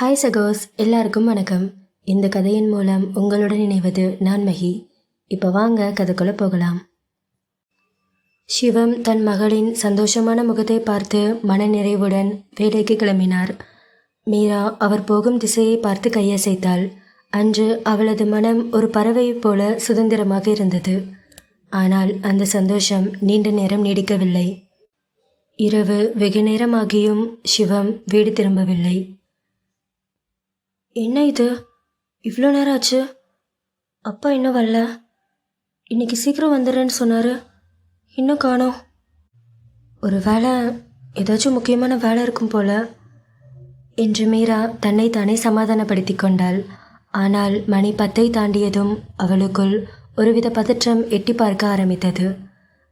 Hi சகோஸ் எல்லாருக்கும் வணக்கம். இந்த கதையின் மூலம் உங்களுடன் இணைவது நான் மகி. இப்போ வாங்க கதைக்குள்ள போகலாம். சிவம் தன் மகளின் சந்தோஷமான முகத்தை பார்த்து மனநிறைவுடன் வேலைக்கு கிளம்பினார். மீரா அவர் போகும் திசையை பார்த்து கையசைத்தாள். அன்று அவளது மனம் ஒரு பறவையைப் போல சுதந்திரமாக இருந்தது. ஆனால் அந்த சந்தோஷம் நீண்ட நேரம் நீடிக்கவில்லை. இரவு வெகு நேரமாகியும் சிவம் வீடு திரும்பவில்லை. என்ன இது? இவ்வளோ நேரம் ஆச்சு. அப்பா இன்னும் வரல. இன்னைக்கு சீக்கிரம் வந்துடுறேன்னு சொன்னார். இன்னும் காணோம். ஒரு வேலை ஏதாச்சும் முக்கியமான வேலை இருக்கும் போல. என்று மீரா தன்னை தானே சமாதானப்படுத்தி கொண்டாள். ஆனால் மணி பத்தை தாண்டியதும் அவளுக்குள் ஒருவித பதற்றம் எட்டி பார்க்க ஆரம்பித்தது.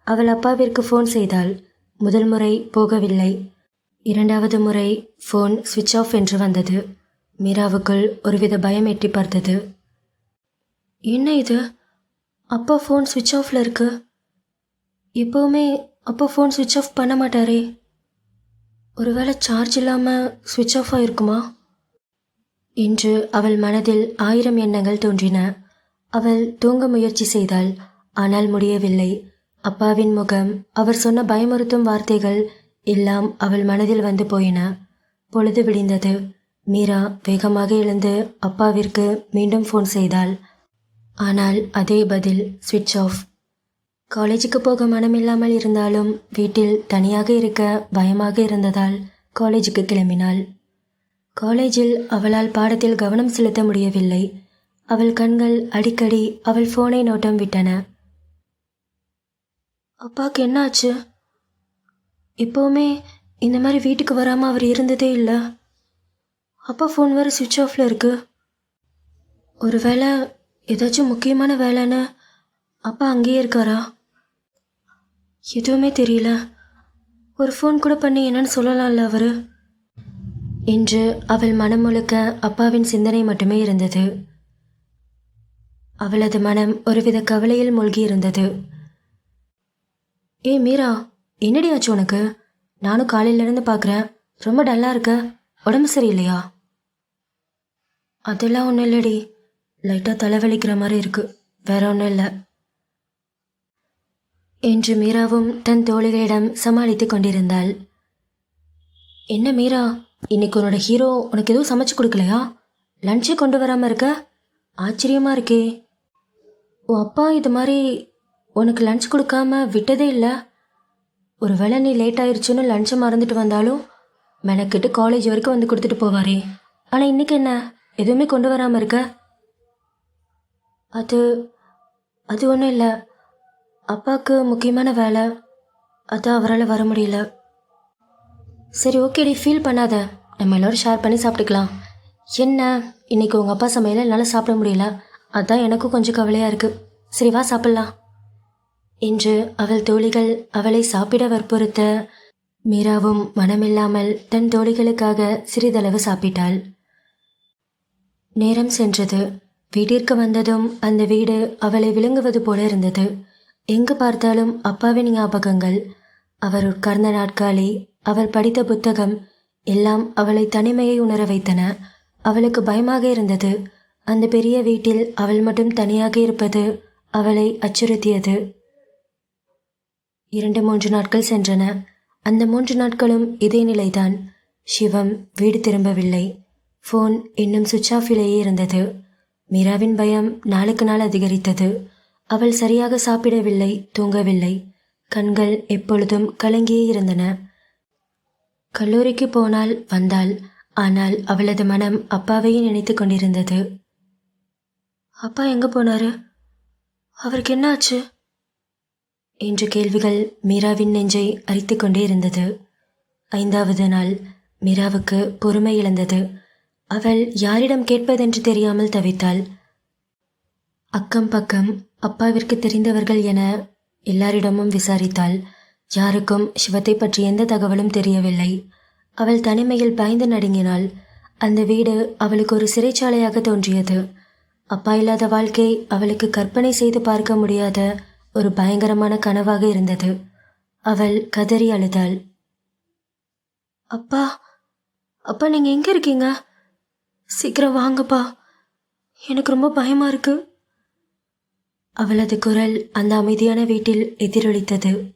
அவள் அப்பாவிற்கு ஃபோன் செய்தாள். முதல் முறை போகவில்லை. இரண்டாவது முறை ஃபோன் சுவிட்ச் ஆஃப் என்று வந்தது. மீராவுக்குள் ஒருவித பயம் எட்டி பார்த்தது. என்ன இது? அப்பா ஃபோன் சுவிட்ச் ஆஃப்ல இருக்கு. எப்போவுமே அப்பா ஃபோன் சுவிட்ச் ஆஃப் பண்ண மாட்டாரே. ஒருவேளை சார்ஜ் இல்லாமல் சுவிட்ச் ஆஃப் ஆயிருக்குமா? என்று அவள் மனதில் ஆயிரம் எண்ணங்கள் தோன்றின. அவள் தூங்க முயற்சி செய்தாள். ஆனால் முடியவில்லை. அப்பாவின் முகம் அவர் சொன்ன பயமுறுத்தும் வார்த்தைகள் எல்லாம் அவள் மனதில் வந்து போயின. பொழுது விடிந்தது. மீரா வேகமாக எழுந்து அப்பாவிற்கு மீண்டும் ஃபோன் செய்தாள். ஆனால் அதே பதில் சுவிட்ச் ஆஃப் காலேஜுக்கு போக மனமில்லாமல் இருந்தாலும் வீட்டில் தனியாக இருக்க பயமாக இருந்ததால் காலேஜுக்கு கிளம்பினாள். காலேஜில் அவளால் பாடத்தில் கவனம் செலுத்த முடியவில்லை. அவள் கண்கள் அடிக்கடி அவள் ஃபோனை நோட்டம் விட்டன. அப்பாவுக்கு என்ன ஆச்சு இந்த மாதிரி வீட்டுக்கு வராமல் அவர் இருந்ததே இல்லை. அப்பா ஃபோன் வேறு சுவிட்ச் ஆஃபில் இருக்கு. ஒரு வேளை ஏதாச்சும் முக்கியமான வேலைன்னு அப்பா அங்கேயே இருக்காரா? எதுவுமே தெரியல. ஒரு ஃபோன் கூட பண்ணி என்னன்னு சொல்லலாம்ல அவர்? என்று அவள் மனம் முழுக்க அப்பாவின் சிந்தனை மட்டுமே இருந்தது. அவளது மனம் ஒருவித கவலையில் மூழ்கி இருந்தது. ஏய் மீரா என்னடி ஆச்சு உனக்கு? நானும் காலையிலேருந்து பார்க்குறேன் ரொம்ப டல்லாக இருக்க. உடம்பு சரியில்லையா? அதெல்லாம் ஒன்றும் இல்லடி. லைட்டாக தலைவலிக்கிற மாதிரி இருக்கு. வேற ஒன்றும் இல்லை. என்று மீராவும் தன் தோழிகளிடம் சமாளித்து கொண்டிருந்தாள். என்ன மீரா இன்னைக்கு உன்னோட ஹீரோ உனக்கு எதுவும் சமைச்சு கொடுக்கலையா? லஞ்சே கொண்டு வராமல் இருக்க? ஆச்சரியமாக இருக்கே. உன் அப்பா இது மாதிரி உனக்கு லஞ்ச் கொடுக்காம விட்டதே இல்லை? ஒரு வேளை நீ லேட் ஆயிடுச்சுன்னு லஞ்சை மறந்துட்டு வந்தாலும் மெனக்கிட்டு காலேஜ் வரைக்கும் வந்து கொடுத்துட்டு போவாரே. ஆனால் இன்னைக்கு என்ன? எதுவுமே கொண்டு வராமல் இருக்க? அது அது ஒன்றும் இல்லை. அப்பாவுக்கு முக்கியமான வேலை. அதான் அவரால் வர முடியல. சரி ஓகேடி ஃபீல் பண்ணாத. நம்ம எல்லோரும் ஷேர் பண்ணி சாப்பிட்டுக்கலாம். என்ன? இன்னைக்கு உங்கள் அப்பா சமையல என்னால் சாப்பிட முடியல. அதான் எனக்கும் கொஞ்சம் கவலையாக இருக்குது சரி வா சாப்பிட்லாம். என்று அவள் தோழிகள் அவளை சாப்பிட வற்புறுத்த மீராவும் மனமில்லாமல் தன் தோழிகளுக்காக சிறிதளவு சாப்பிட்டாள். நேரம் சென்றது. வீட்டிற்கு வந்ததும் அந்த வீடு அவளை விழுங்குவது போல இருந்தது. எங்கு பார்த்தாலும் அப்பாவின் ஞாபகங்கள். அவர் உட்கார்ந்த நாட்காலி அவர் படித்த புத்தகம் எல்லாம் அவளை தனிமையை உணர வைத்தன. அவளுக்கு பயமாக இருந்தது. அந்த பெரிய வீட்டில் அவள் மட்டும் தனியாக இருப்பது அவளை அச்சுறுத்தியது. இரண்டு மூன்று நாட்கள் சென்றன. அந்த மூன்று நாட்களும் இதே நிலைதான். சிவம் வீடு திரும்பவில்லை. ஃபோன் இன்னும் சுவிட்ச் ஆஃபிலேயே இருந்தது. மீராவின் பயம் நாளுக்கு நாள் அதிகரித்தது. அவள் சரியாக சாப்பிடவில்லை தூங்கவில்லை. கண்கள் எப்பொழுதும் கலங்கியே இருந்தன. கல்லூரிக்கு போனால் வந்தாள். ஆனால் அவளது மனம் அப்பாவையே நினைத்து கொண்டிருந்தது. அப்பா எங்க போனாரு? அவருக்கு என்ன ஆச்சு என்ற கேள்விகள் மீராவின் நெஞ்சை அரித்து கொண்டே இருந்தது. ஐந்தாவது நாள் மீராவுக்கு பொறுமை இழந்தது. அவள் யாரிடம் கேட்பதென்று தெரியாமல் தவித்தாள். அக்கம் பக்கம் அப்பாவிற்கு தெரிந்தவர்கள் என எல்லாரிடமும் விசாரித்தாள். யாருக்கும் சிவத்தை பற்றி எந்த தகவலும் தெரியவில்லை. அவள் தனிமையில் பயந்து நடுங்கினாள். அந்த வீடு அவளுக்கு ஒரு சிறைச்சாலையாக தோன்றியது. அப்பா இல்லாத வாழ்க்கை அவளுக்கு கற்பனை செய்து பார்க்க முடியாத ஒரு பயங்கரமான கனவாக இருந்தது. அவள் கதறி அழுதாள். அப்பா அப்பா நீங்கள் எங்கே இருக்கீங்க? சீக்கிரம் வாங்கப்பா. எனக்கு ரொம்ப பயமா இருக்கு. அவளது குரல் அந்த அமைதியான வீட்டில் எதிரொலித்தது.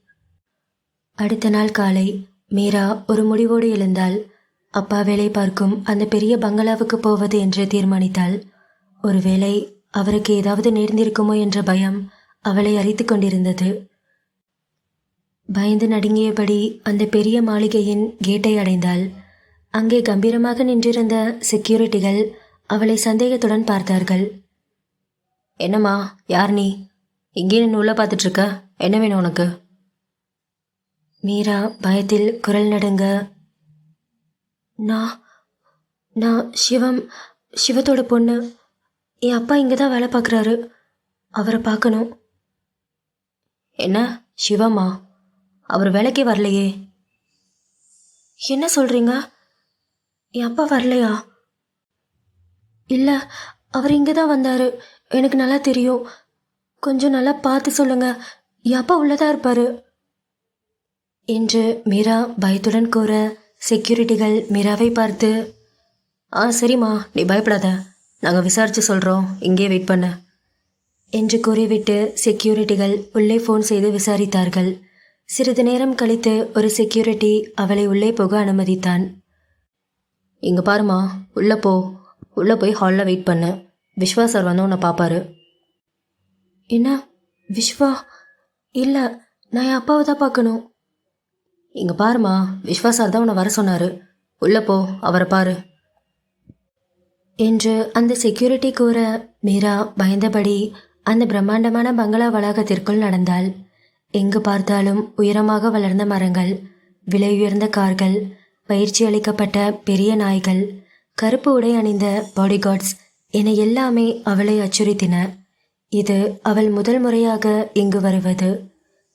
அடுத்த நாள் காலை மீரா ஒரு முடிவோடு எழுந்தாள். அப்பா வேலை பார்க்கும் அந்த பெரிய பங்களாவுக்கு போவது என்று தீர்மானித்தாள். ஒருவேளை அவருக்கு ஏதாவது நேர்ந்திருக்குமோ என்ற பயம் அவளை அரித்து கொண்டிருந்தது. பயந்து நடுங்கியபடி அந்த பெரிய மாளிகையின் கேட்டை அடைந்தாள். அங்கே கம்பீரமாக நின்றிருந்த செக்யூரிட்டிகள் அவளை சந்தேகத்துடன் பார்த்தார்கள். என்னம்மா யார் நீ? இங்கே நின்று உள்ள பார்த்துட்டு இருக்க என்ன வேணும் உனக்கு? மீரா பயத்தில் குரல் நடுங்க நான் நான் சிவம் சிவத்தோட பொண்ணு. என் அப்பா இங்கே தான் வேலை பார்க்குறாரு. அவரை பார்க்கணும். என்ன? சிவமா அவர் வேலைக்கே வரலையே. என்ன சொல்கிறீங்க என் அப்பா வரலையா? இல்லை அவர் இங்கே தான் வந்தார். எனக்கு நல்லா தெரியும். கொஞ்சம் நல்லா பார்த்து சொல்லுங்க. என் அப்பா உள்ளதா இருப்பார். என்று மீரா பயத்துடன் கூற செக்யூரிட்டிகள் மீராவை பார்த்து ஆ சரிம்மா. நீ பயப்படாத. நாங்கள் விசாரித்து சொல்கிறோம் இங்கே வெயிட் பண்ண. என்று கூறிவிட்டு செக்யூரிட்டிகள் உள்ளே ஃபோன் செய்து விசாரித்தார்கள். சிறிது நேரம் கழித்து ஒரு செக்யூரிட்டி அவளை உள்ளே போக அனுமதித்தான். இங்கே பாருமா உள்ளே போ உள்ளே போய் ஹாலில் வெயிட் பண்ணு. விஸ்வா சார் வந்து உன்னை பார்ப்பாரு என்ன? விஸ்வா இல்லை நான் என் அப்பாவை தான் பார்க்கணும். இங்கே பாருமா விஸ்வா சார் தான் உன்னை வர சொன்னார். உள்ளே போ அவரை பாரு. என்று அந்த செக்யூரிட்டி கூற மீரா பயந்தபடி அந்த பிரம்மாண்டமான பங்களா வளாகத்திற்குள் நடந்தாள் எங்கு பார்த்தாலும் உயரமாக வளர்ந்த மரங்கள் விலை உயர்ந்த கார்கள் பயிற்சி அளிக்கப்பட்ட பெரிய நாய்கள் கருப்பு உடை அணிந்த பாடிகார்ட்ஸ் என எல்லாமே அவளை அச்சுறுத்தின. இது அவள் முதல் முறையாக இங்கு வருவது.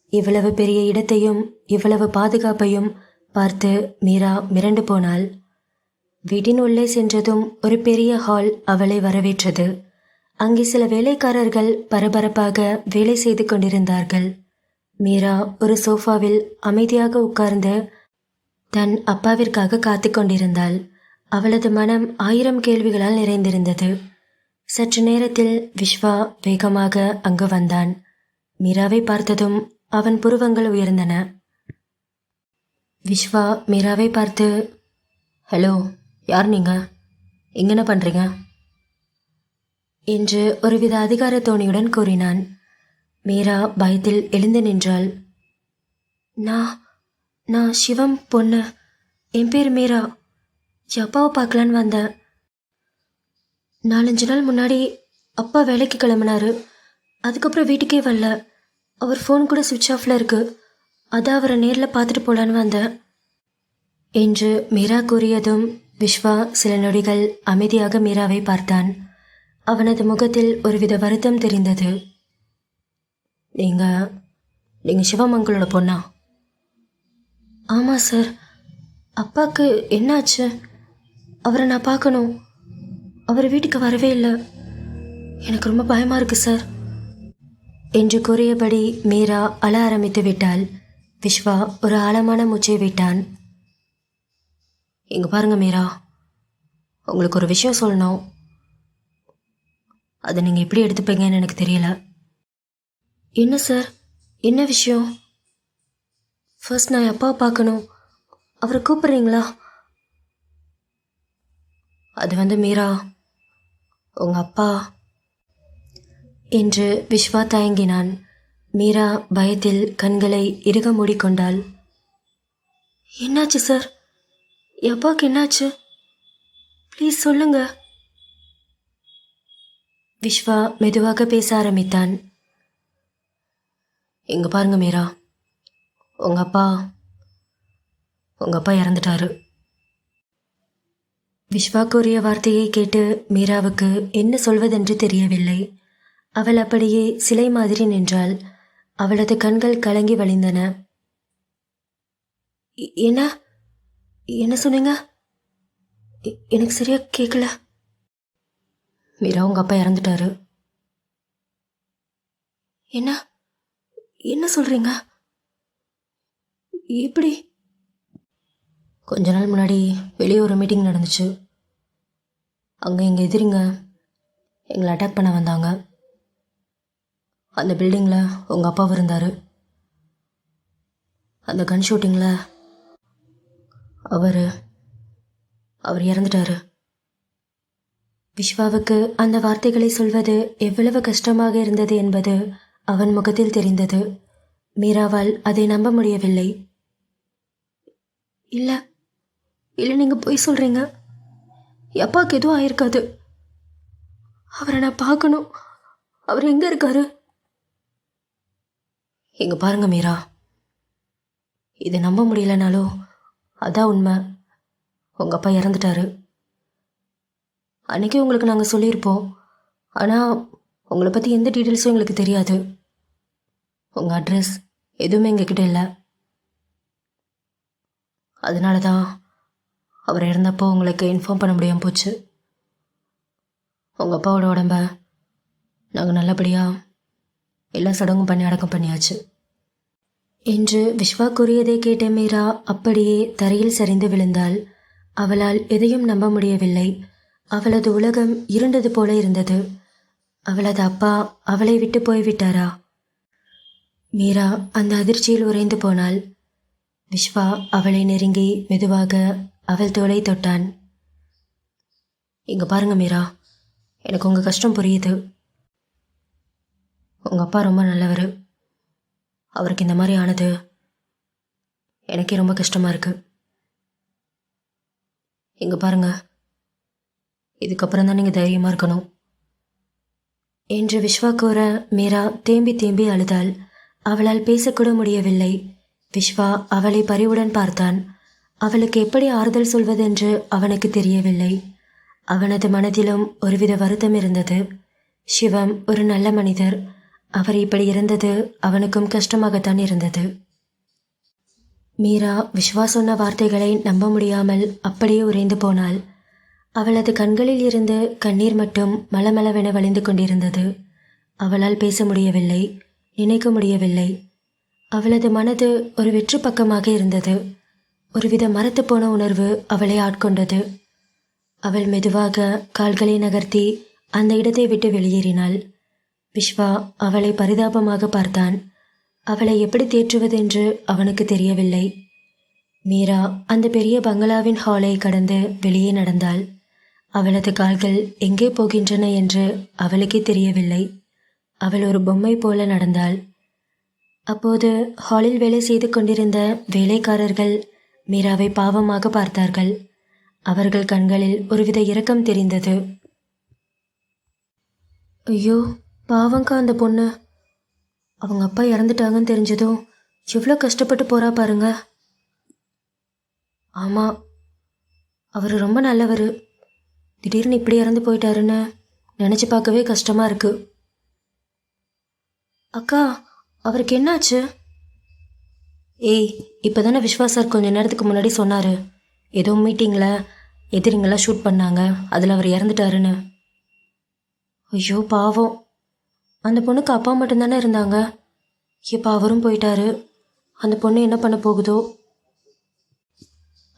இவ்வளவு பெரிய இடத்தையும் இவ்வளவு பாதுகாப்பையும் பார்த்து மீரா மிரண்டு போனாள். வீட்டின் உள்ளே சென்றதும் ஒரு பெரிய ஹால் அவளை வரவேற்றது. அங்கே சில வேலைக்காரர்கள் பரபரப்பாக வேலை செய்து கொண்டிருந்தார்கள். மீரா ஒரு சோஃபாவில் அமைதியாக உட்கார்ந்து தன் அப்பாவிற்காக காத்து கொண்டிருந்தாள். அவளது மனம் ஆயிரம் கேள்விகளால் நிறைந்திருந்தது. சற்று நேரத்தில் விஸ்வா வேகமாக அங்கு வந்தான். மீராவை பார்த்ததும் அவன் புருவங்கள் உயர்ந்தன. விஸ்வா மீராவை பார்த்து ஹலோ யார் நீங்க? எங்கென்ன என்ன பண்றீங்க? என்று ஒருவித அதிகார தோணியுடன் கூறினான். மீரா பயத்தில் எழுந்து நின்றாள். நான் நான் சிவம் பொண்ணு என் பேர் மீரா. அப்பாவை பார்க்கலான்னு வந்தேன். நாலஞ்சு நாள் முன்னாடி அப்பா வேலைக்கு கிளம்புனாரு. அதுக்கப்புறம் வீட்டுக்கே வரல. அவர் ஃபோன் கூட சுவிட்ச் ஆஃப்ல இருக்கு. அதான் அவரை நேரில் பார்த்துட்டு போகலான்னு வந்தேன். என்று மீரா கூறியதும் விஸ்வா சில நொடிகள் அமைதியாக மீராவை பார்த்தான். அவனது முகத்தில் ஒருவித வருத்தம் தெரிந்தது. நீங்கள் நீங்கள் சிவமங்களோட பொண்ணா? ஆமாம் சார். அப்பாவுக்கு என்னாச்சு? அவரை நான் பார்க்கணும். அவர் வீட்டுக்கு வரவே இல்லை. எனக்கு ரொம்ப பயமாக இருக்கு சார். என்று கூறியபடி மீரா அழ ஆரம்பித்து விட்டாள். விஸ்வா ஒரு ஆழமான மூச்சை விட்டான். இங்கே பாருங்க மீரா. உங்களுக்கு ஒரு விஷயம் சொல்லணும். அதை நீங்கள் எப்படி எடுத்துப்பீங்கன்னு எனக்கு தெரியல. என்ன சார்? என்ன விஷயம்? ஃபர்ஸ்ட் நான் என் அப்பாவை பார்க்கணும்? அவரை கூப்பிட்றீங்களா? அது வந்து மீரா உங்கள் அப்பா என்று விஸ்வா தயங்கினான். மீரா பயத்தில் கண்களை இறுக மூடிக்கொண்டாள். என்னாச்சு சார்? என் அப்பாவுக்கு என்னாச்சு? ப்ளீஸ் சொல்லுங்கள் விஸ்வா மெதுவாக பேச ஆரம்பித்தான். இங்க பாருங்க மீரா. உங்க அப்பா உங்க அப்பா இறந்துட்டாரு. விஸ்வா கூறிய வார்த்தையை கேட்டு மீராவுக்கு என்ன சொல்வதென்று தெரியவில்லை. அவள் அப்படியே சிலை மாதிரி நின்றாள். அவளது கண்கள் கலங்கி வழிந்தன. என்ன? என்ன சொன்னீங்க? எனக்கு சரியா கேட்கல மீரா உங்க அப்பா இறந்துட்டாரு. என்ன? என்ன சொல்றீங்க? எப்படி? கொஞ்ச நாள் முன்னாடி வெளியே ஒரு மீட்டிங் நடந்துச்சு. அங்கே எங்கள் எதிரிங்க எங்களை அட்டாக் பண்ண வந்தாங்க. அந்த பில்டிங்கில் உங்கள் அப்பா இருந்தார். அந்த கன் ஷூட்டிங்கில் அவர் அவர் இறந்துட்டாரு. விஸ்வாவுக்கு அந்த வார்த்தைகளை சொல்வது எவ்வளவு கஷ்டமாக இருந்தது என்பது அவன் முகத்தில் தெரிந்தது. மீராவால் அதை நம்ப முடியவில்லை. இல்லை இல்லை நீங்கள் பொய் சொல்கிறீங்க அப்பாவுக்கு எதுவும் ஆயிருக்காது. அவரை நான் பார்க்கணும். அவர் எங்கே இருக்காரு? இங்க பாருங்க மீரா. இதை நம்ப முடியலனாலும் அதான் உண்மை. உங்கள் அப்பா இறந்துட்டாரு. அன்னைக்கு உங்களுக்கு நாங்கள் சொல்லியிருப்போம். ஆனால் உங்களை பற்றி எந்த டீட்டெயில்ஸும் எங்களுக்கு தெரியாது. உங்கள் அட்ரஸ் எதுவுமே எங்ககிட்ட இல்லை. அதனால தான் அவர் இறந்தப்போ உங்களுக்கு இன்ஃபார்ம் பண்ண முடியாமல் போச்சு. உங்கள் அப்பாவோட உடம்ப நாங்கள் நல்லபடியாக எல்லா சடங்கும் பண்ணி அடக்கம் பண்ணியாச்சு. என்று விஸ்வா கூறியதை கேட்ட மீரா அப்படியே தரையில் சரிந்து விழுந்தாள் அவளால் எதையும் நம்ப முடியவில்லை. அவளது உலகம் இருண்டது போல இருந்தது. அவளது அப்பா அவளை விட்டு போய்விட்டாரா மீரா அந்த அதிர்ச்சியில் உறைந்து போனாள். விஸ்வா அவளை நெருங்கி மெதுவாக அவள் தோலை தொட்டான். இங்க பாருங்க மீரா எனக்கு உங்க கஷ்டம் புரியுது. உங்க அப்பா ரொம்ப நல்லவர். அவருக்கு இந்த மாதிரி ஆனது எனக்கே ரொம்ப கஷ்டமா இருக்கு. இங்க பாருங்க இதுக்கப்புறம் தான் நீங்கள் தைரியமாக இருக்கணும். என்று விஸ்வா கூற மீரா தேம்பி தேம்பி அழுதாள். அவளால் பேசக்கூட முடியவில்லை. விஸ்வா அவளை பரிவுடன் பார்த்தான். அவளுக்கு எப்படி ஆறுதல் சொல்வதென்று அவனுக்கு தெரியவில்லை. அவனது மனதிலும் ஒருவித வருத்தம் இருந்தது. சிவம் ஒரு நல்ல மனிதர். அவர் இப்படி இருந்தது அவனுக்கும் கஷ்டமாகத்தான் இருந்தது. மீரா விஸ்வா சொன்ன வார்த்தைகளை நம்ப முடியாமல் அப்படியே உறைந்து போனாள். அவளது கண்களில் இருந்து கண்ணீர் மட்டும் மலமளவென வழிந்து கொண்டிருந்தது. அவளால் பேச முடியவில்லை நினைக்க முடியவில்லை. அவளது மனது ஒரு வெற்று பக்கமாக இருந்தது. ஒருவித மரத்து போன உணர்வு அவளை ஆட்கொண்டது. அவள் மெதுவாக கால்களை நகர்த்தி அந்த இடத்தை விட்டு வெளியேறினாள். விஸ்வா அவளை பரிதாபமாக பார்த்தான். அவளை எப்படி தேற்றுவதென்று அவனுக்கு தெரியவில்லை. மீரா அந்த பெரிய பங்களாவின் ஹாலை கடந்து வெளியே நடந்தாள். அவளது கால்கள் எங்கே போகின்றன என்று அவளுக்கே தெரியவில்லை. அவள் ஒரு பொம்மை போல நடந்தாள். அப்போது ஹாலில் வேலை செய்து கொண்டிருந்த வேலைக்காரர்கள் மீராவை பாவமாக பார்த்தார்கள். அவர்கள் கண்களில் ஒருவித இரக்கம் தெரிந்தது. ஐயோ பாவங்கா அந்த பொண்ணு. அவங்க அப்பா இறந்துட்டாங்கன்னு தெரிஞ்சதும் எவ்வளோ கஷ்டப்பட்டு போறா பாருங்க. ஆமாம் அவர் ரொம்ப நல்லவர். திடீர்னு இப்படி இறந்து போயிட்டாருன்னு நினச்சி பார்க்கவே கஷ்டமாக இருக்கு. அக்கா அவருக்கு என்னாச்சு? ஏய் இப்போ தானே விஸ்வா சார் கொஞ்ச நேரத்துக்கு முன்னாடி சொன்னார். ஏதோ மீட்டிங்கில் எதிரிங்கெல்லாம் ஷூட் பண்ணாங்க. அதில் அவர் இறந்துட்டாருன்னு. ஐயோ பாவம். அந்த பொண்ணுக்கு அப்பா மட்டும்தானே இருந்தாங்க? இப்போ அவரும் போயிட்டாரு. அந்த பொண்ணு என்ன பண்ண போகுதோ?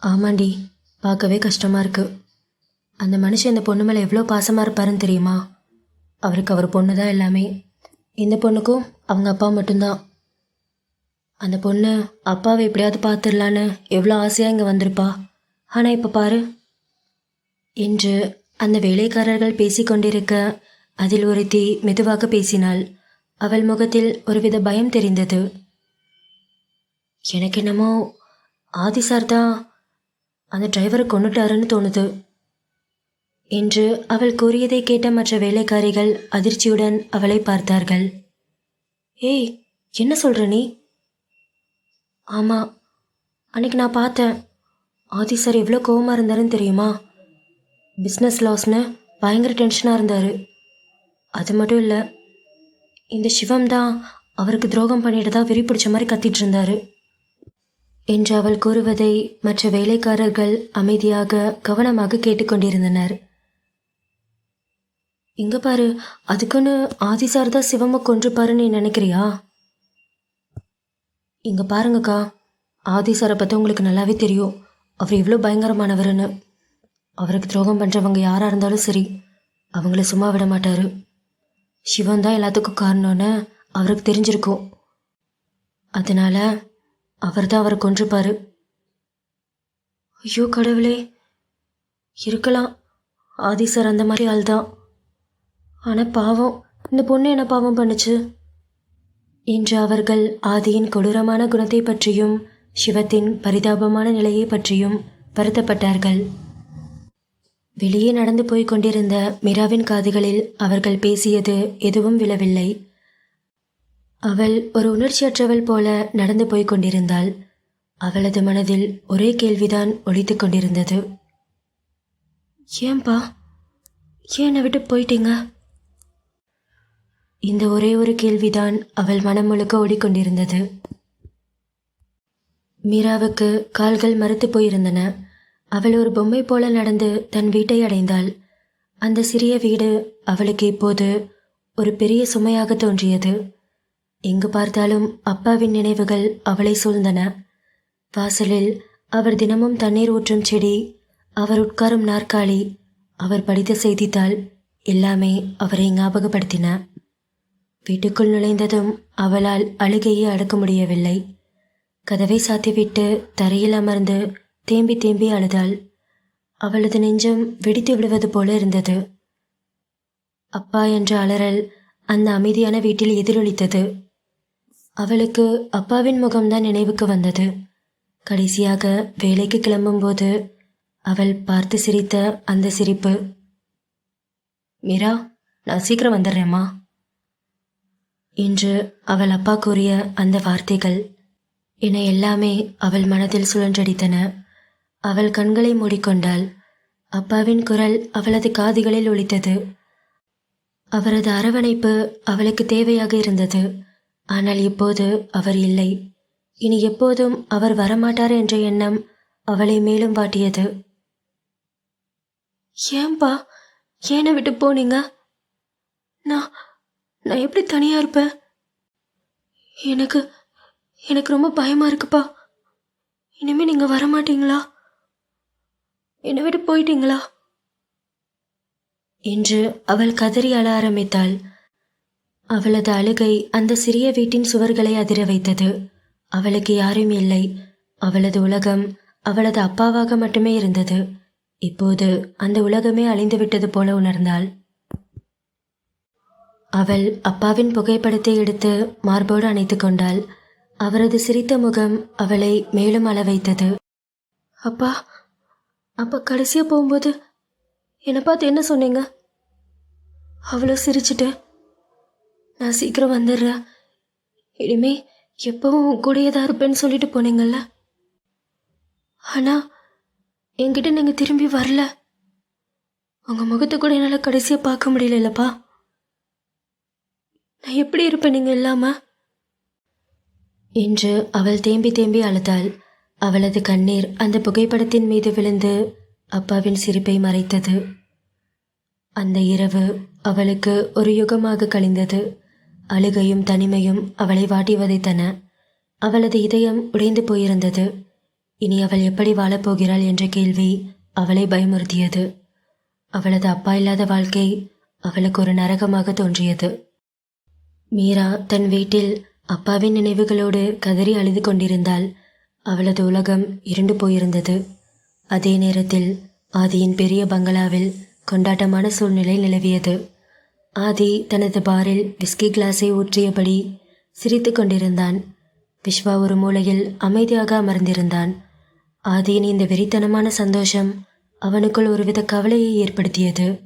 ஆமாண்டி பார்க்கவே கஷ்டமாக இருக்குது அந்த மனுஷன் இந்த பொண்ணு மேலே எவ்வளோ பாசமாக இருப்பாருன்னு தெரியுமா? அவருக்கு அவர் பொண்ணு தான் எல்லாமே. இந்த பொண்ணுக்கும் அவங்க அப்பா மட்டும்தான். அந்த பொண்ணு அப்பாவை எப்படியாவது பார்த்துடலான்னு எவ்வளோ ஆசையாக இங்கே வந்திருப்பா. ஆனால் இப்போ பாரு. என்று அந்த வேலைக்காரர்கள் பேசிக்கொண்டிருக்க அதில் ஒருத்தி மெதுவாக பேசினாள். அவள் முகத்தில் ஒருவித பயம் தெரிந்தது. எனக்கு என்னமோ ஆதி சார் தான் அந்த டிரைவரை கொண்டுட்டாருன்னு தோணுது. என்று அவள் கூறியதை கேட்ட மற்ற வேலைக்காரிகள் அதிர்ச்சியுடன் அவளை பார்த்தார்கள். ஏய் என்ன சொல்ற நீ? ஆமாம் அன்னைக்கு நான் பார்த்தேன். ஆதி சார் எவ்வளோ கோவமாக இருந்தாருன்னு தெரியுமா? பிஸ்னஸ் லாஸ்னு பயங்கர டென்ஷனாக இருந்தார். அது மட்டும் இல்லை இந்த சிவம் தான் அவருக்கு துரோகம் பண்ணிட்டு தான் வெறி பிடிச்ச மாதிரி கத்திட்டு இருந்தாரு. என்று அவள் கூறுவதை மற்ற வேலைக்காரர்கள் அமைதியாக கவனமாக கேட்டுக்கொண்டிருந்தனர். இங்க பாரு அதுக்குன்னு ஆதி சார் தான் சிவமை கொன்றுப்பாருன்னு நீ நினைக்கிறியா? இங்க பாருங்கக்கா ஆதி சாரை பற்றி உங்களுக்கு நல்லாவே தெரியும். அவர் எவ்வளோ பயங்கரமானவர்னு அவருக்கு துரோகம் பண்ணுறவங்க யாராக இருந்தாலும் சரி அவங்கள சும்மா விட மாட்டாரு. சிவன் தான் எல்லாத்துக்கும் காரணம்னு அவருக்கு தெரிஞ்சிருக்கும். அதனால அவர் தான் அவரை கொன்றுப்பாரு. ஐயோ கடவுளே இருக்கலாம். ஆதி சார் அந்த மாதிரி ஆள் தான் ஆனால் பாவம். இந்த பொண்ணு என்ன பாவம் பண்ணுச்சு? இன்று அவர்கள் ஆதியின் கொடூரமான குணத்தை பற்றியும் சிவத்தின் பரிதாபமான நிலையை பற்றியும் வருத்தப்பட்டார்கள். வெளியே நடந்து போய் கொண்டிருந்த மிராவின் காதுகளில் அவர்கள் பேசியது எதுவும் விழவில்லை. அவள் ஒரு உணர்ச்சியற்றவள் போல நடந்து போய் கொண்டிருந்தாள். அவளது மனதில் ஒரே கேள்விதான் ஒழித்து கொண்டிருந்தது. ஏன்பா? ஏன் என்னை விட்டு போயிட்டீங்க? இந்த ஒரே ஒரு கேள்விதான் அவள் மனம் முழுக்க ஓடிக்கொண்டிருந்தது. மீராவுக்கு கால்கள் மறுத்து போயிருந்தன. அவள் ஒரு பொம்மை போல நடந்து தன் வீட்டை அடைந்தாள். அந்த சிறிய வீடு அவளுக்கு இப்போது ஒரு பெரிய சுமையாக தோன்றியது. எங்கு பார்த்தாலும் அப்பாவின் நினைவுகள் அவளை சூழ்ந்தன. வாசலில் அவர் தினமும் தண்ணீர் ஊற்றும் செடி அவர் உட்காரும் நாற்காலி அவர் படித்த செய்தித்தாள் எல்லாமே அவரை ஞாபகப்படுத்தின. வீட்டுக்குள் நுழைந்ததும் அவளால் அழுகையை அடக்க முடியவில்லை. கதவை சாத்திவிட்டு தரையில் அமர்ந்து தேம்பி தேம்பி அழுதாள். அவளது நெஞ்சம் வெடித்து விடுவது போல இருந்தது. அப்பா என்ற அலறல் அந்த அமைதியான வீட்டில் எதிரொலித்தது. அவளுக்கு அப்பாவின் முகம்தான் நினைவுக்கு வந்தது. கடைசியாக வேலைக்கு கிளம்பும்போது அவள் பார்த்து சிரித்த அந்த சிரிப்பு. மீரா நான் சீக்கிரம் வந்துடுறேம்மா. இன்று அவள் அப்பா கூறிய அந்த வார்த்தைகள் என எல்லாமே அவள் மனதில் சுழன்றடித்தன. அவள் கண்களை மூடிக்கொண்டாள். அப்பாவின் குரல் அவளது காதுகளில் ஒலித்தது. அவரது அரவணைப்பு அவளுக்கு தேவையாக இருந்தது. ஆனால் இப்போது அவர் இல்லை. இனி எப்போதும் அவர் வரமாட்டார் என்ற எண்ணம் அவளை மேலும் வாட்டியது. ஏன்பா ஏனை விட்டு போனீங்க? நான் நான் எப்படி தனியாக இருப்பேன்? எனக்கு எனக்கு ரொம்ப பயமாக இருக்குப்பா. இனிமேல் நீங்கள் வரமாட்டீங்களா? என்னை விட்டு போயிட்டீங்களா? என்று அவள் கதறி அழ ஆரம்பித்தாள். அவளது அழுகை அந்த சிறிய வீட்டின் சுவர்களை அதிர வைத்தது. அவளுக்கு யாரும் இல்லை. அவளது உலகம் அவளது அப்பாவாக மட்டுமே இருந்தது. இப்போது அந்த உலகமே அழிந்து விட்டது போல உணர்ந்தாள். அவள் அப்பாவின் புகைப்படத்தை எடுத்து மார்போடு அணைத்து கொண்டாள். அவரது சிரித்த முகம் அவளை மேலும் அள வைத்தது அப்பா அப்பா கடைசியா போகும்போது என்னை பார்த்து என்ன சொன்னீங்க? அவ்வளோ சிரிச்சிட்டு. நான் சீக்கிரம் வந்துடுறேன். இனிமே எப்பவும் கூடயே தான் இருப்பேன்னு சொல்லிட்டு போனீங்கல்ல? ஆனால் என்கிட்ட நீங்கள் திரும்பி வரல. உங்கள் முகத்தை கூட என்னால் கடைசியாக பார்க்க முடியலப்பா நான் எப்படி இருப்பேன் நீங்க இல்லாம? என்று அவள் தேம்பி தேம்பி அழுதாள். அவளது கண்ணீர் அந்த புகைப்படத்தின் மீது விழுந்து அப்பாவின் சிரிப்பை மறைத்தது. அந்த இரவு அவளுக்கு ஒரு யுகமாக கழிந்தது. அழுகையும் தனிமையும் அவளை வாட்டி வதைத்தன. அவளது இதயம் உடைந்து போயிருந்தது. இனி அவள் எப்படி வாழப்போகிறாள் என்ற கேள்வி அவளை பயமுறுத்தியது. அவளது அப்பா இல்லாத வாழ்க்கை அவளுக்கு ஒரு நரகமாக தோன்றியது. மீரா தன் வீட்டில் அப்பாவின் நினைவுகளோடு கதறி அழுது கொண்டிருந்தாள். அவளது உலகம் இருண்டு போயிருந்தது. அதே நேரத்தில் ஆதியின் பெரிய பங்களாவில் கொண்டாட்டமான சூழ்நிலை நிலவியது. ஆதி தனது பாரில் விஸ்கி கிளாஸை ஊற்றியபடி சிரித்து கொண்டிருந்தான். விஸ்வா ஒரு மூலையில் அமைதியாக அமர்ந்திருந்தான். ஆதியின் இந்த வெறித்தனமான சந்தோஷம் அவனுக்குள் ஒருவித கவலையை ஏற்படுத்தியது.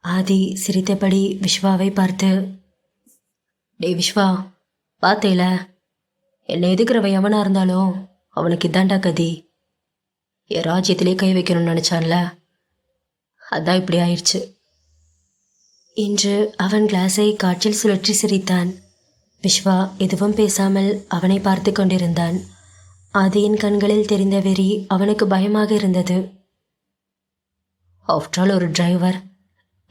ஆதி சிரித்தபடி விஸ்வாவை பார்த்து டேய் விஸ்வா பார்த்தேல என்னை எதுக்குறவ எவனா இருந்தாலும் அவனுக்கு இதாண்டா கதி. என் ராஜ்யத்திலே கை வைக்கணும்னு நினச்சான்ல. அதான் இப்படி ஆயிடுச்சு. இன்று அவன் கிளாஸை காற்றில் சுழற்றி சிரித்தான். விஸ்வா எதுவும் பேசாமல் அவனை பார்த்து கொண்டிருந்தான். ஆதியின் கண்களில் தெரிந்த வெறி அவனுக்கு பயமாக இருந்தது. ஆஃப்டர் ஆல் ஒரு டிரைவர்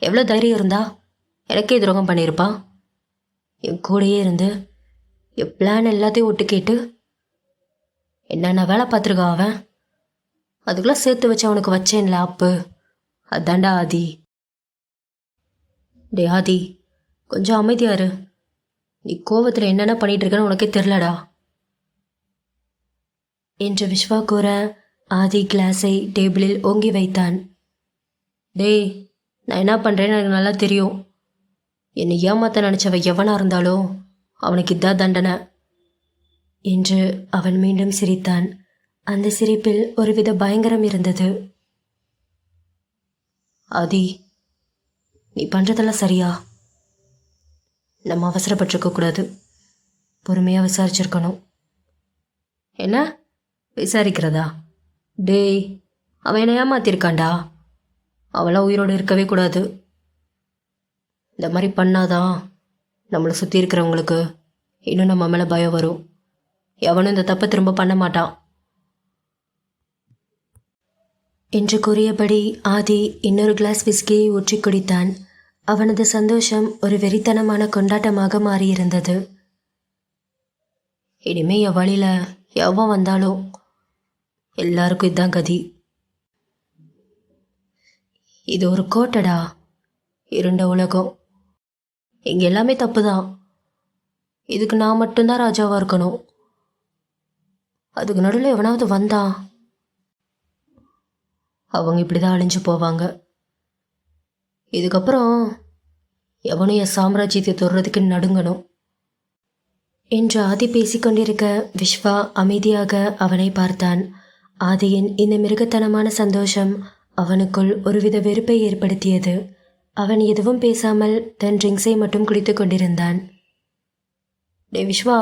எவ்வளோ தைரியம் இருந்தா? எனக்கே துரோகம் பண்ணியிருப்பான். என் கூடயே இருந்து என் பிளான் எல்லாத்தையும் ஒட்டு கேட்டு என்னென்ன வேலை பார்த்துருக்கான் அவன்? அதுக்கெல்லாம் சேர்த்து வச்சு அவனுக்கு வச்சேன்ல அப்பு அதான்டா ஆதி. டே ஆதி கொஞ்சம் அமைதியா இரு. நீ கோவத்தில் என்னென்ன பண்ணிட்டு இருக்கன்னு உனக்கே தெரிலடா என்று விஸ்வா கூற ஆதி கிளாஸை டேபிளில் ஓங்கி வைத்தான். டேய் நான் என்ன பண்ணுறேன்னு எனக்கு நல்லா தெரியும். என்னை ஏமாத்த நினச்சவ எவனாக இருந்தாலும் அவனுக்கு இதான் தண்டனை என்று அவன் மீண்டும் சிரித்தான். அந்த சிரிப்பில் ஒருவித பயங்கரம் இருந்தது. ஆதி நீ பண்ணுறதெல்லாம் சரியா? நம்ம அவசரப்பட்டிருக்க கூடாது. பொறுமையாக விசாரிச்சிருக்கணும். என்ன? விசாரிக்கிறதா? டேய் அவன் என்ன ஏமாத்திருக்காண்டா அவளாம் உயிரோடு இருக்கவே கூடாது. இந்த மாதிரி பண்ணாதான் நம்மளை சுற்றி இருக்கிறவங்களுக்கு இன்னும் நம்ம மேலே பயம் வரும். எவனும் இந்த தப்பை திரும்ப பண்ண மாட்டான். என்று கூறியபடி ஆதி இன்னொரு கிளாஸ் விஸ்கியை ஊற்றி குடித்தான். அவனது சந்தோஷம் ஒரு வெறித்தனமான கொண்டாட்டமாக மாறியிருந்தது. இனிமே என் வழியில் எவன் வந்தாலும் எல்லாருக்கும் இதுதான் கதி. இது ஒரு கோட்டடா? இருண்ட உலகம். இங்கே எல்லாமே தப்பு தான் இதுக்கு நான் மட்டும்தான் ராஜாவாக இருக்கணும். அதுக்கு நடுவில் எவனாவது வந்தா? அவங்க இப்படி தான் அழிஞ்சு போவாங்க. இதுக்கப்புறம் எவனும் என் சாம்ராஜ்யத்தை தொடுறதுக்கு நடுங்கணும். என்று ஆதி பேசிக்கொண்டிருக்க விஸ்வா அமைதியாக அவனை பார்த்தான். ஆதியின் இந்த மிருகத்தனமான சந்தோஷம் அவனுக்குள் ஒருவித வெறுப்பை ஏற்படுத்தியது. அவன் எதுவும் பேசாமல் தன் ட்ரிங்க்ஸை மட்டும் குடித்து கொண்டிருந்தான். டே விஸ்வா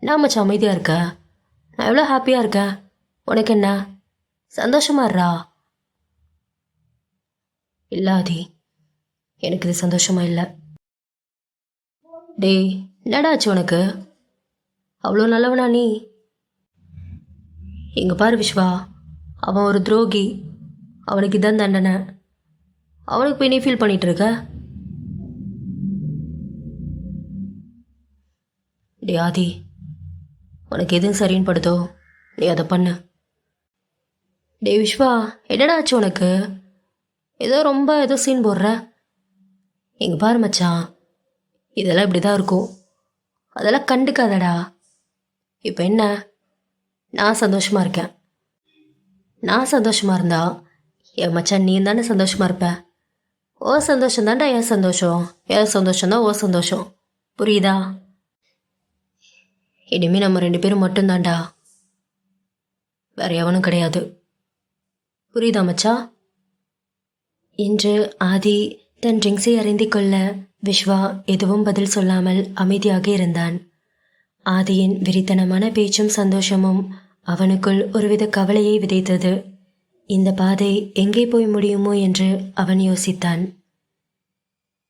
நான் மச்சான் அமைதியாக இருக்க? நான் எவ்வளோ ஹாப்பியாக இருக்கேன். உனக்கு என்ன? சந்தோஷமா இருறா இல்லாதி எனக்கு இது சந்தோஷமா இல்லை. டேய் என்னடா ஆச்சு உனக்கு? அவ்வளோ நல்லவனா நீ? இங்கே பாரு விஸ்வா அவன் ஒரு துரோகி. அவனுக்கு இதான் தண்டனை. அவனுக்கு போய் நீ ஃபீல் பண்ணிட்டு இருக்க டே ஆதி உனக்கு எதுவும் சரின்னு படுதோ? நீ அதை பண்ணு. டே விஸ்வா என்னடா ஆச்சு உனக்கு? ஏதோ ரொம்ப ஏதோ சீன் போடுற. எங்கே பாரு மச்சான் இதெல்லாம் இப்படி தான் இருக்கும். அதெல்லாம் கண்டுக்காதடா. இப்போ என்ன? நான் சந்தோஷமா இருக்கேன். நான் சந்தோஷமா இருந்தா என் மச்சான் நீ தானே சந்தோஷமா இருப்பேன் ஓ சந்தோஷம் தான்டா என் சந்தோஷம்? என் சந்தோஷம் தான் ஓ சந்தோஷம். புரியுதா? இனிமே நம்ம ரெண்டு பேரும் மட்டும்தான்டா. வேற எவனும் கிடையாது. புரியுதா மச்சா? என்று ஆதி தன் ட்ரிங்க்ஸை அறிந்து கொள்ள விஸ்வா எதுவும் பதில் சொல்லாமல் அமைதியாக இருந்தான். ஆதியின் விரித்தனமான பேச்சும் சந்தோஷமும் அவனுக்குள் ஒருவித கவலையை விதைத்தது. இந்த பாதை எங்கே போய் முடியுமோ என்று அவன் யோசித்தான்.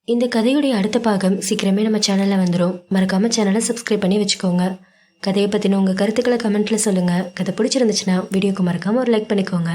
இந்த கதையுடைய அடுத்த பாகம் சீக்கிரமே நம்ம சேனலில் வந்துடும் மறக்காமல் சேனலை சப்ஸ்கிரைப் பண்ணி வச்சுக்கோங்க. கதையை பற்றின உங்கள் கருத்துக்களை கமெண்ட்டில் சொல்லுங்கள் கதை பிடிச்சிருந்துச்சுன்னா வீடியோக்கு மறக்காமல் ஒரு லைக் பண்ணிக்கோங்க.